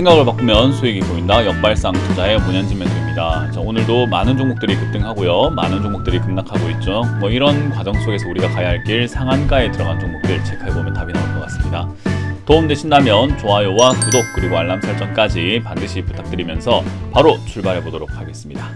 생각을 바꾸면 수익이 보인다. 역발상 투자의 문현진 멘토입니다. 자, 오늘도 많은 종목들이 급등하고요. 많은 종목들이 급락하고 있죠. 뭐 이런 과정 속에서 우리가 가야 할 길 상한가에 들어간 종목들 체크해보면 답이 나올 것 같습니다. 도움 되신다면 좋아요와 구독 그리고 알람 설정까지 반드시 부탁드리면서 바로 출발해 보도록 하겠습니다.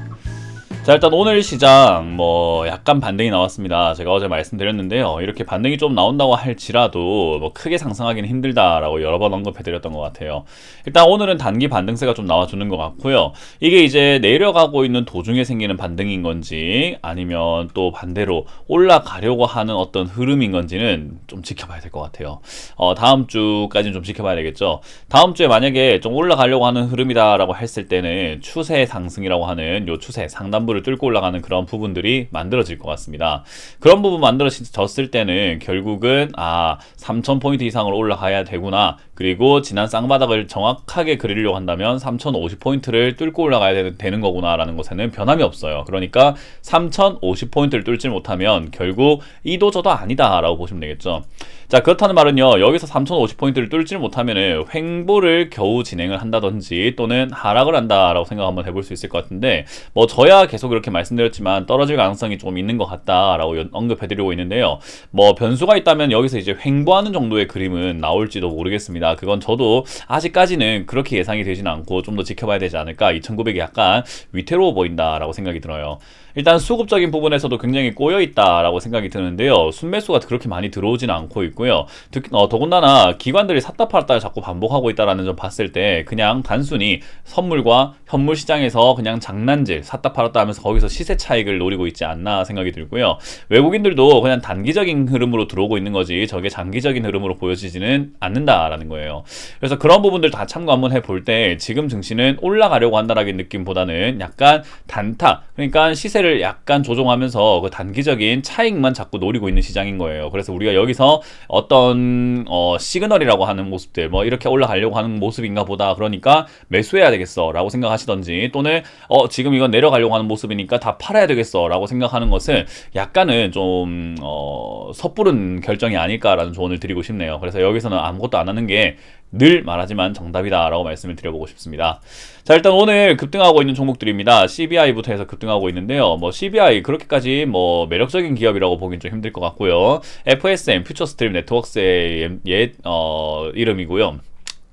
자 일단 오늘 시장 뭐 약간 반등이 나왔습니다. 제가 어제 말씀드렸는데요. 이렇게 반등이 좀 나온다고 할지라도 뭐 크게 상승하기는 힘들다라고 여러 번 언급해 드렸던 것 같아요. 일단 오늘은 단기 반등세가 좀 나와주는 것 같고요. 이게 이제 내려가고 있는 도중에 생기는 반등인 건지 아니면 또 반대로 올라가려고 하는 어떤 흐름인 건지는 좀 지켜봐야 될 것 같아요. 어, 다음 주까지는 좀 지켜봐야 되겠죠. 다음 주에 만약에 좀 올라가려고 하는 흐름이다라고 했을 때는 추세 상승이라고 하는 요 추세 상단부 를 뚫고 올라가는 그런 부분들이 만들어질 것 같습니다. 그런 부분 만들어졌을 때는 결국은 아 3,000포인트 이상으로 올라가야 되구나. 그리고 지난 쌍바닥을 정확하게 그리려고 한다면 3,050포인트를 뚫고 올라가야 되는 거구나 라는 것에는 변함이 없어요. 그러니까 3,050포인트를 뚫지 못하면 결국 이도 저도 아니다 라고 보시면 되겠죠. 자 그렇다는 말은요 여기서 3050포인트를 뚫지를 못하면은 횡보를 겨우 진행을 한다든지 또는 하락을 한다라고 생각 한번 해볼 수 있을 것 같은데 뭐 저야 계속 이렇게 말씀드렸지만 떨어질 가능성이 좀 있는 것 같다라고 언급해드리고 있는데요. 뭐 변수가 있다면 여기서 이제 횡보하는 정도의 그림은 나올지도 모르겠습니다. 그건 저도 아직까지는 그렇게 예상이 되지는 않고 좀 더 지켜봐야 되지 않을까. 2900이 약간 위태로워 보인다라고 생각이 들어요. 일단 수급적인 부분에서도 굉장히 꼬여 있다라고 생각이 드는데요. 순매수가 그렇게 많이 들어오지는 않고 있고 요. 특, 어, 더군다나 기관들이 샀다 팔았다 자꾸 반복하고 있다라는 점 봤을 때 그냥 단순히 선물과 현물 시장에서 그냥 장난질 샀다 팔았다 하면서 거기서 시세 차익을 노리고 있지 않나 생각이 들고요. 외국인들도 그냥 단기적인 흐름으로 들어오고 있는 거지 저게 장기적인 흐름으로 보여지지는 않는다라는 거예요. 그래서 그런 부분들 다 참고 한번 해볼 때 지금 증시는 올라가려고 한다라는 느낌보다는 약간 단타 그러니까 시세를 약간 조정하면서 그 단기적인 차익만 자꾸 노리고 있는 시장인 거예요. 그래서 우리가 여기서 어떤 어, 시그널이라고 하는 모습들 뭐 이렇게 올라가려고 하는 모습인가 보다 그러니까 매수해야 되겠어 라고 생각하시던지 또는 어 지금 이건 내려가려고 하는 모습이니까 다 팔아야 되겠어 라고 생각하는 것은 약간은 좀 어, 섣부른 결정이 아닐까라는 조언을 드리고 싶네요. 그래서 여기서는 아무것도 안 하는 게 늘 말하지만 정답이다 라고 말씀을 드려보고 싶습니다. 자 일단 오늘 급등하고 있는 종목들입니다. CBI부터 해서 급등하고 있는데요. 뭐 CBI 그렇게까지 뭐 매력적인 기업이라고 보긴 좀 힘들 것 같고요. FSM 퓨처스트림 네트워크스의 옛 어, 이름이고요.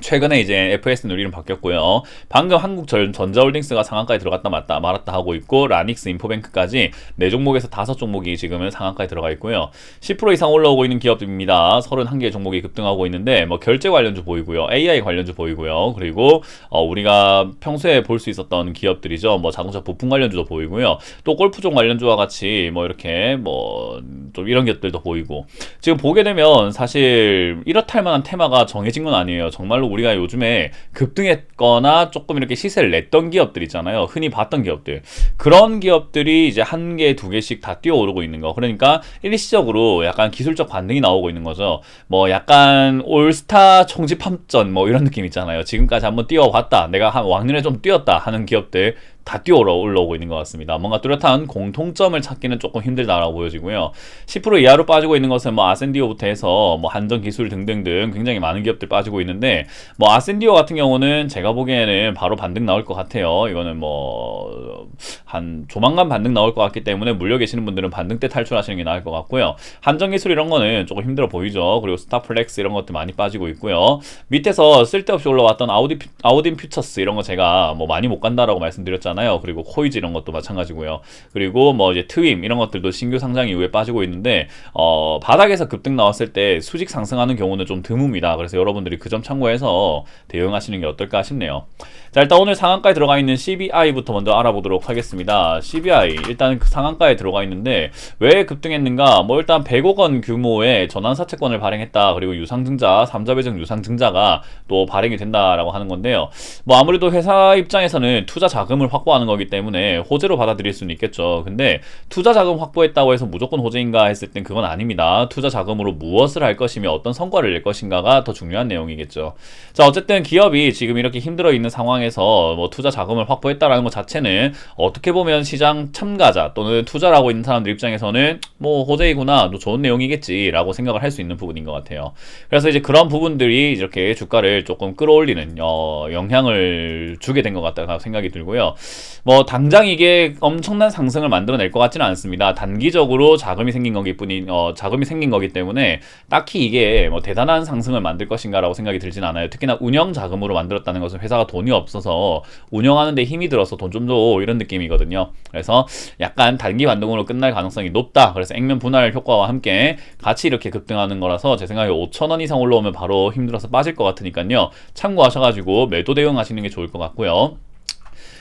최근에 이제 FS는 이름 바뀌었고요. 방금 한국전자홀딩스가 상한가에 들어갔다 맞다 말았다 하고 있고 라닉스 인포뱅크까지 네 종목에서 다섯 종목이 지금은 상한가에 들어가 있고요. 10% 이상 올라오고 있는 기업들입니다. 31개 종목이 급등하고 있는데 뭐 결제 관련주 보이고요. AI 관련주 보이고요. 그리고 어 우리가 평소에 볼 수 있었던 기업들이죠. 뭐 자동차 부품 관련주도 보이고요. 또 골프종 관련주와 같이 뭐 이렇게 뭐 좀 이런 것들도 보이고 지금 보게 되면 사실 이렇다 할 만한 테마가 정해진 건 아니에요. 정말로 우리가 요즘에 급등했거나 조금 이렇게 시세를 냈던 기업들 있잖아요. 흔히 봤던 기업들. 그런 기업들이 이제 한 개, 두 개씩 다 뛰어오르고 있는 거. 그러니까 일시적으로 약간 기술적 반등이 나오고 있는 거죠. 뭐 약간 올스타 총집합전 뭐 이런 느낌 있잖아요. 지금까지 한번 뛰어왔다. 내가 한 왕년에 좀 뛰었다 하는 기업들 다 뛰어 올라오고 있는 것 같습니다. 뭔가 뚜렷한 공통점을 찾기는 조금 힘들다라고 보여지고요. 10% 이하로 빠지고 있는 것은 뭐 아센디오부터 해서 뭐 한전 기술 등등등 굉장히 많은 기업들 빠지고 있는데 뭐 아센디오 같은 경우는 제가 보기에는 바로 반등 나올 것 같아요. 이거는 뭐 한 조만간 반등 나올 것 같기 때문에 물려 계시는 분들은 반등 때 탈출하시는 게 나을 것 같고요. 한전 기술 이런 거는 조금 힘들어 보이죠. 그리고 스타플렉스 이런 것들 많이 빠지고 있고요. 밑에서 쓸데없이 올라왔던 아우디 아우딘 퓨처스 이런 거 제가 뭐 많이 못 간다라고 말씀드렸잖아요. 그리고 코이즈 이런 것도 마찬가지고요. 그리고 뭐 이제 트윈 이런 것들도 신규 상장 이후에 빠지고 있는데 어 바닥에서 급등 나왔을 때 수직 상승하는 경우는 좀 드뭅니다. 그래서 여러분들이 그 점 참고해서 대응하시는 게 어떨까 싶네요. 자 일단 오늘 상한가에 들어가 있는 CBI부터 먼저 알아보도록 하겠습니다. CBI 일단 그 상한가에 들어가 있는데 왜 급등했는가? 뭐 일단 100억 원 규모의 전환사채권을 발행했다. 그리고 유상증자, 3자 배정 유상증자가 또 발행이 된다라고 하는 건데요. 뭐 아무래도 회사 입장에서는 투자 자금을 확 확보하는 거기 때문에 호재로 받아들일 수는 있겠죠. 근데 투자 자금 확보했다고 해서 무조건 호재인가 했을 땐 그건 아닙니다. 투자 자금으로 무엇을 할 것이며 어떤 성과를 낼 것인가가 더 중요한 내용이겠죠. 자, 어쨌든 기업이 지금 이렇게 힘들어 있는 상황에서 뭐 투자 자금을 확보했다라는 것 자체는 어떻게 보면 시장 참가자 또는 투자를 하고 있는 사람들 입장에서는 뭐 호재이구나, 또 좋은 내용이겠지라고 생각을 할 수 있는 부분인 것 같아요. 그래서 이제 그런 부분들이 이렇게 주가를 조금 끌어올리는 어, 영향을 주게 된 것 같다 생각이 들고요. 뭐 당장 이게 엄청난 상승을 만들어낼 것 같지는 않습니다. 단기적으로 자금이 생긴 거기 뿐이 어, 자금이 생긴 거기 때문에 딱히 이게 뭐 대단한 상승을 만들 것인가라고 생각이 들진 않아요. 특히나 운영 자금으로 만들었다는 것은 회사가 돈이 없어서 운영하는데 힘이 들어서 돈 좀 줘 이런 느낌이거든요. 그래서 약간 단기 반등으로 끝날 가능성이 높다. 그래서 액면 분할 효과와 함께 같이 이렇게 급등하는 거라서 제 생각에 5천 원 이상 올라오면 바로 힘들어서 빠질 것 같으니까요. 참고하셔가지고 매도 대응하시는 게 좋을 것 같고요.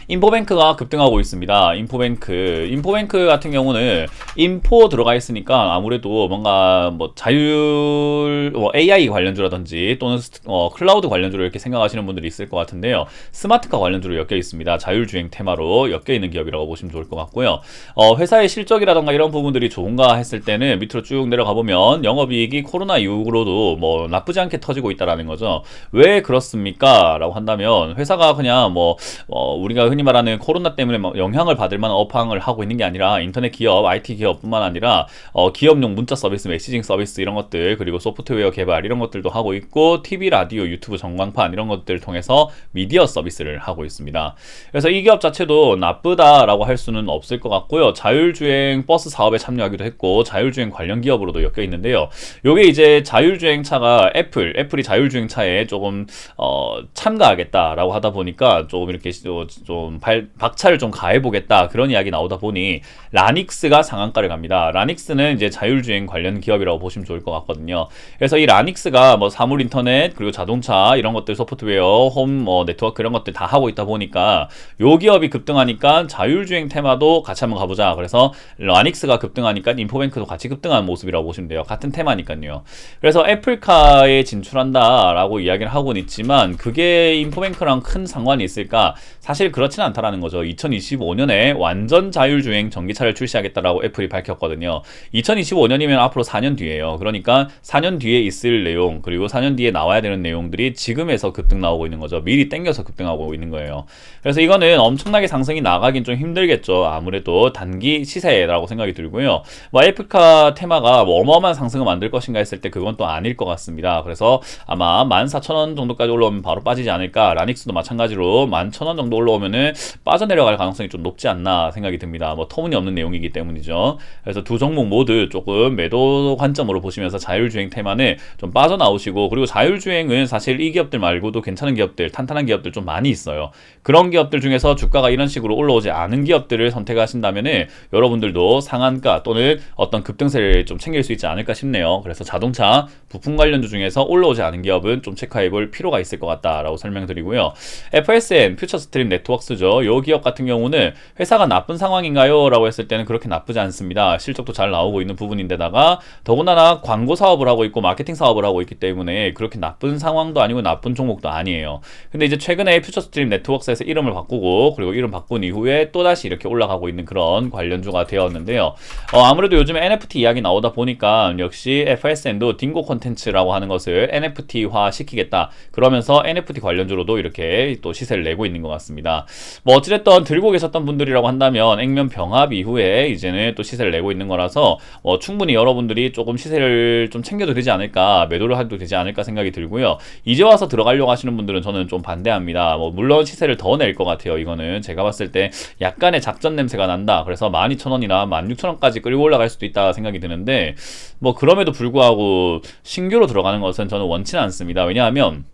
인포뱅크가 급등하고 있습니다. 인포뱅크. 인포뱅크 같은 경우는 인포 들어가 있으니까 아무래도 뭔가 뭐 자율 뭐 AI 관련주라든지 또는 어, 클라우드 관련주로 이렇게 생각하시는 분들이 있을 것 같은데요. 스마트카 관련주로 엮여 있습니다. 자율주행 테마로 엮여 있는 기업이라고 보시면 좋을 것 같고요. 어, 회사의 실적이라던가 이런 부분들이 좋은가 했을 때는 밑으로 쭉 내려가 보면 영업이익이 코로나 이후로도 뭐 나쁘지 않게 터지고 있다라는 거죠. 왜 그렇습니까? 라고 한다면 회사가 그냥 뭐 어, 우리가 흔히 말하는 코로나 때문에 막 영향을 받을 만한 업황을 하고 있는 게 아니라 인터넷 기업, IT 기업뿐만 아니라 어, 기업용 문자 서비스, 메시징 서비스 이런 것들 그리고 소프트웨어 개발 이런 것들도 하고 있고 TV, 라디오, 유튜브 전광판 이런 것들을 통해서 미디어 서비스를 하고 있습니다. 그래서 이 기업 자체도 나쁘다라고 할 수는 없을 것 같고요. 자율주행 버스 사업에 참여하기도 했고 자율주행 관련 기업으로도 엮여 있는데요. 요게 이제 자율주행 차가 애플, 애플이 자율주행 차에 조금 어, 참가하겠다라고 하다 보니까 조금 이렇게 좀, 좀 발, 박차를 좀 가해보겠다 그런 이야기 나오다 보니 라닉스가 상한가를 갑니다. 라닉스는 이제 자율주행 관련 기업이라고 보시면 좋을 것 같거든요. 그래서 이 라닉스가 뭐 사물 인터넷 그리고 자동차 이런 것들 소프트웨어, 홈 뭐 네트워크 이런 것들 다 하고 있다 보니까 요 기업이 급등하니까 자율주행 테마도 같이 한번 가보자. 그래서 라닉스가 급등하니까 인포뱅크도 같이 급등하는 모습이라고 보시면 돼요. 같은 테마니까요. 그래서 애플카에 진출한다라고 이야기를 하고는 있지만 그게 인포뱅크랑 큰 상관이 있을까? 사실 그렇 진 않다라는 거죠. 2025년에 완전 자율주행 전기차를 출시하겠다라고 애플이 밝혔거든요. 2025년이면 앞으로 4년 뒤에요. 그러니까 4년 뒤에 있을 내용 그리고 4년 뒤에 나와야 되는 내용들이 지금에서 급등 나오고 있는 거죠. 미리 땡겨서 급등하고 있는 거예요. 그래서 이거는 엄청나게 상승이 나가긴 좀 힘들겠죠. 아무래도 단기 시세라고 생각이 들고요. 뭐 애플카 테마가 뭐 어마어마한 상승을 만들 것인가 했을 때 그건 또 아닐 것 같습니다. 그래서 아마 14,000원 정도까지 올라오면 바로 빠지지 않을까. 라닉스도 마찬가지로 11,000원 정도 올라오면은 빠져내려갈 가능성이 좀 높지 않나 생각이 듭니다. 뭐 터무니없는 내용이기 때문이죠. 그래서 두 종목 모두 조금 매도 관점으로 보시면서 자율주행 테마는 좀 빠져나오시고 그리고 자율주행은 사실 이 기업들 말고도 괜찮은 기업들, 탄탄한 기업들 좀 많이 있어요. 그런 기업들 중에서 주가가 이런 식으로 올라오지 않은 기업들을 선택하신다면 은 여러분들도 상한가 또는 어떤 급등세를 좀 챙길 수 있지 않을까 싶네요. 그래서 자동차, 부품 관련주 중에서 올라오지 않은 기업은 좀 체크해 볼 필요가 있을 것 같다라고 설명드리고요. FSN 퓨처 스트림 네트워크 스죠. 요 기업 같은 경우는 회사가 나쁜 상황인가요? 라고 했을 때는 그렇게 나쁘지 않습니다. 실적도 잘 나오고 있는 부분인데다가 더군다나 광고 사업을 하고 있고 마케팅 사업을 하고 있기 때문에 그렇게 나쁜 상황도 아니고 나쁜 종목도 아니에요. 근데 이제 최근에 퓨처 스트림 네트워크스에서 이름을 바꾸고 그리고 이름 바꾼 이후에 또다시 이렇게 올라가고 있는 그런 관련주가 되었는데요. 어, 아무래도 요즘에 NFT 이야기 나오다 보니까 역시 FSN도 딩고 콘텐츠라고 하는 것을 NFT화 시키겠다. 그러면서 NFT 관련주로도 이렇게 또 시세를 내고 있는 것 같습니다. 뭐 어찌됐든 들고 계셨던 분들이라고 한다면 액면 병합 이후에 이제는 또 시세를 내고 있는 거라서 어, 충분히 여러분들이 조금 시세를 좀 챙겨도 되지 않을까 매도를 해도 되지 않을까 생각이 들고요. 이제 와서 들어가려고 하시는 분들은 저는 좀 반대합니다. 뭐 물론 시세를 더 낼 것 같아요. 이거는 제가 봤을 때 약간의 작전 냄새가 난다. 그래서 12,000원이나 16,000원까지 끌고 올라갈 수도 있다 생각이 드는데 뭐 그럼에도 불구하고 신규로 들어가는 것은 저는 원치는 않습니다. 왜냐하면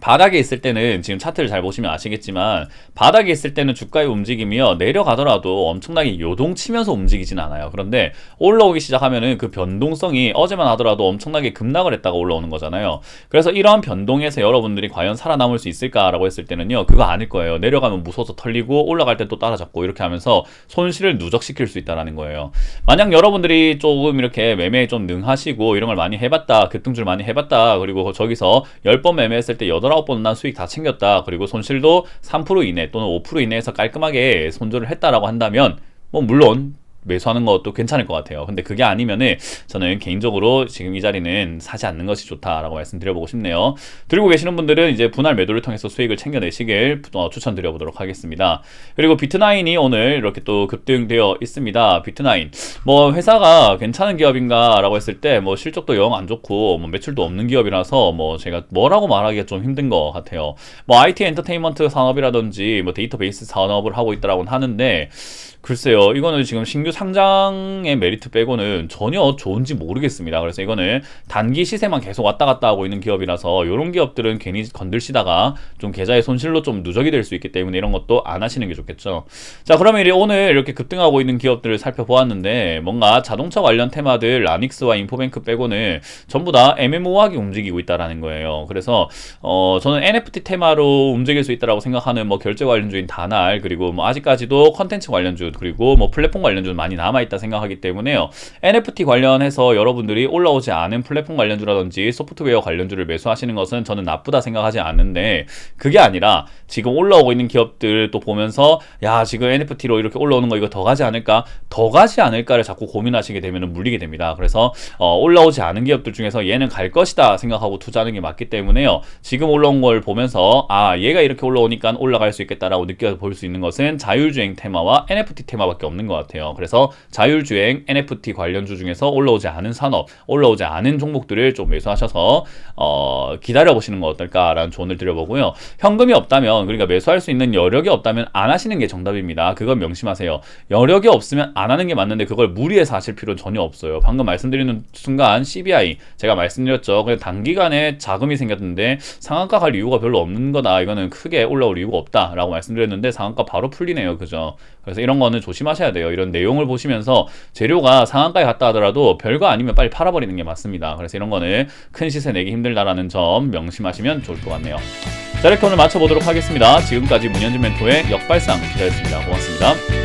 바닥에 있을 때는 지금 차트를 잘 보시면 아시겠지만 바닥에 있을 때는 주가의 움직임이요. 내려가더라도 엄청나게 요동치면서 움직이진 않아요. 그런데 올라오기 시작하면은 그 변동성이 어제만 하더라도 엄청나게 급락을 했다가 올라오는 거잖아요. 그래서 이러한 변동에서 여러분들이 과연 살아남을 수 있을까라고 했을 때는요. 그거 아닐 거예요. 내려가면 무서워서 털리고 올라갈 때 또 따라잡고 이렇게 하면서 손실을 누적시킬 수 있다라는 거예요. 만약 여러분들이 조금 이렇게 매매에 좀 능하시고 이런 걸 많이 해봤다 급등줄 많이 해봤다 그리고 저기서 10번 매매했을 때8 여덟 아홉 번난 수익 다 챙겼다. 그리고 손실도 3% 이내 또는 5% 이내에서 깔끔하게 손절을 했다라고 한다면 뭐 물론 매수하는 것도 괜찮을 것 같아요. 근데 그게 아니면은 저는 개인적으로 지금 이 자리는 사지 않는 것이 좋다라고 말씀드려보고 싶네요. 들고 계시는 분들은 이제 분할 매도를 통해서 수익을 챙겨내시길 어, 추천드려보도록 하겠습니다. 그리고 비트나인이 오늘 이렇게 또 급등되어 있습니다. 비트나인 뭐 회사가 괜찮은 기업인가라고 했을 때 뭐 실적도 영 안 좋고 뭐 매출도 없는 기업이라서 뭐 제가 뭐라고 말하기가 좀 힘든 것 같아요. 뭐 IT 엔터테인먼트 산업이라든지 뭐 데이터베이스 산업을 하고 있다라고는 하는데 글쎄요, 이거는 지금 신규 상장의 메리트 빼고는 전혀 좋은지 모르겠습니다. 그래서 이거는 단기 시세만 계속 왔다 갔다 하고 있는 기업이라서 이런 기업들은 괜히 건들시다가 좀 계좌의 손실로 좀 누적이 될 수 있기 때문에 이런 것도 안 하시는 게 좋겠죠. 자, 그러면 이제 오늘 이렇게 급등하고 있는 기업들을 살펴보았는데 뭔가 자동차 관련 테마들 라닉스와 인포뱅크 빼고는 전부 다 MMO하게 움직이고 있다라는 거예요. 그래서 어, 저는 NFT 테마로 움직일 수 있다라고 생각하는 뭐 결제 관련주인 다날 그리고 뭐 아직까지도 컨텐츠 관련주 그리고 뭐 플랫폼 관련주 많이 남아 있다 생각하기 때문에요. NFT 관련해서 여러분들이 올라오지 않은 플랫폼 관련주라든지 소프트웨어 관련주를 매수하시는 것은 저는 나쁘다 생각하지 않는데 그게 아니라 지금 올라오고 있는 기업들 또 보면서 야 지금 NFT로 이렇게 올라오는 거 이거 더 가지 않을까 더 가지 않을까를 자꾸 고민하시게 되면 물리게 됩니다. 그래서 어, 올라오지 않은 기업들 중에서 얘는 갈 것이다 생각하고 투자하는 게 맞기 때문에요. 지금 올라온 걸 보면서 아 얘가 이렇게 올라오니까 올라갈 수 있겠다라고 느껴볼 수 있는 것은 자율주행 테마와 NFT 테마밖에 없는 것 같아요. 그래서 자율주행 NFT 관련주 중에서 올라오지 않은 산업, 올라오지 않은 종목들을 좀 매수하셔서 어, 기다려 보시는 거 어떨까라는 조언을 드려보고요. 현금이 없다면 그러니까 매수할 수 있는 여력이 없다면 안 하시는 게 정답입니다. 그건 명심하세요. 여력이 없으면 안 하는 게 맞는데 그걸 무리해서 하실 필요는 전혀 없어요. 방금 말씀드리는 순간 CBI 제가 말씀드렸죠. 그냥 단기간에 자금이 생겼는데 상한가 갈 이유가 별로 없는 거다. 이거는 크게 올라올 이유가 없다라고 말씀드렸는데 상한가 바로 풀리네요. 그죠? 그래서 이런 거는 조심하셔야 돼요. 이런 내용을 보시면서 재료가 상한가에 갔다 하더라도 별거 아니면 빨리 팔아버리는 게 맞습니다. 그래서 이런 거는 큰 시세 내기 힘들다라는 점 명심하시면 좋을 것 같네요. 자 이렇게 오늘 마쳐보도록 하겠습니다. 지금까지 문현진 멘토의 역발상 기자였습니다. 고맙습니다.